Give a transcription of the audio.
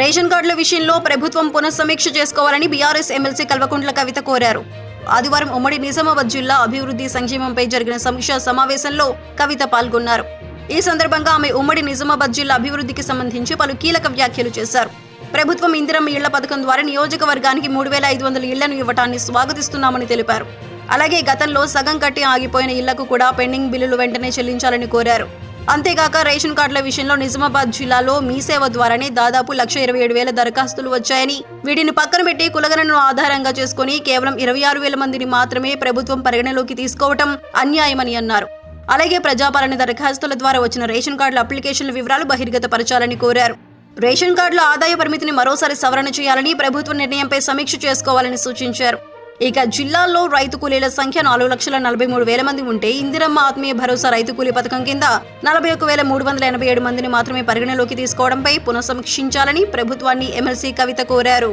Ration కార్డుల విషయంలో ప్రభుత్వం పునఃసమీక్ష చేసుకోవాలని బీఆర్ఎస్ ఎమ్మెల్సీ కల్వకుంట్ల కవిత కోరారు. ఆదివారం ఉమ్మడి నిజామాబాద్ జిల్లా అభివృద్ధి సంక్షేమంపై జరిగిన సమీక్షా సమావేశంలో కవిత పాల్గొన్నారు. ఈ సందర్భంగా ఆమె ఉమ్మడి నిజామాబాద్ జిల్లా అభివృద్ధికి సంబంధించి పలు కీలక వ్యాఖ్యలు చేశారు. ప్రభుత్వం ఇందిరమ్మ ఇళ్ళ పథకం ద్వారా నియోజకవర్గానికి మూడు వేల ఐదు వందల ఇళ్ళను ఇవ్వటాన్ని స్వాగతిస్తున్నామని తెలిపారు. అలాగే గతంలో సగం కట్టి ఆగిపోయిన ఇళ్ళకు కూడా పెండింగ్ బిల్లులు వెంటనే చెల్లించాలని కోరారు. అంతేకాక రేషన్ కార్డుల విషయంలో నిజామాబాద్ జిల్లాలో మీ సేవ ద్వారానే దాదాపు లక్ష ఇరవై ఏడు వేల దరఖాస్తులు వచ్చాయని వీటిని పక్కన పెట్టి కులగణను ఆధారంగా చేసుకుని కేవలం ఇరవై ఆరు వేల మందిని మాత్రమే ప్రభుత్వం పరిగణలోకి తీసుకోవటం అన్యాయమని అన్నారు. అలాగే ప్రజాపాలన దరఖాస్తుల ద్వారా వచ్చిన రేషన్ కార్డుల అప్లికేషన్ల వివరాలు బహిర్గతపరచాలని కోరారు. రేషన్ కార్డుల ఆదాయ పరిమితిని మరోసారి సవరణ చేయాలని ప్రభుత్వ నిర్ణయంపై సమీక్ష చేసుకోవాలని సూచించారు. ఇక జిల్లాల్లో రైతు కూలీల సంఖ్య నాలుగు లక్షల నలభై మూడు వేల మంది ఉంటే ఇందిరమ్మ ఆత్మీయ భరోసా రైతు కూలీ పథకం కింద నలభై ఒక వేల మూడు వందల ఎనభై ఏడు మందిని మాత్రమే పరిగణలోకి తీసుకోవడంపై పునఃసమీక్షించాలని ప్రభుత్వాన్ని ఎమ్మెల్సీ కవిత కోరారు.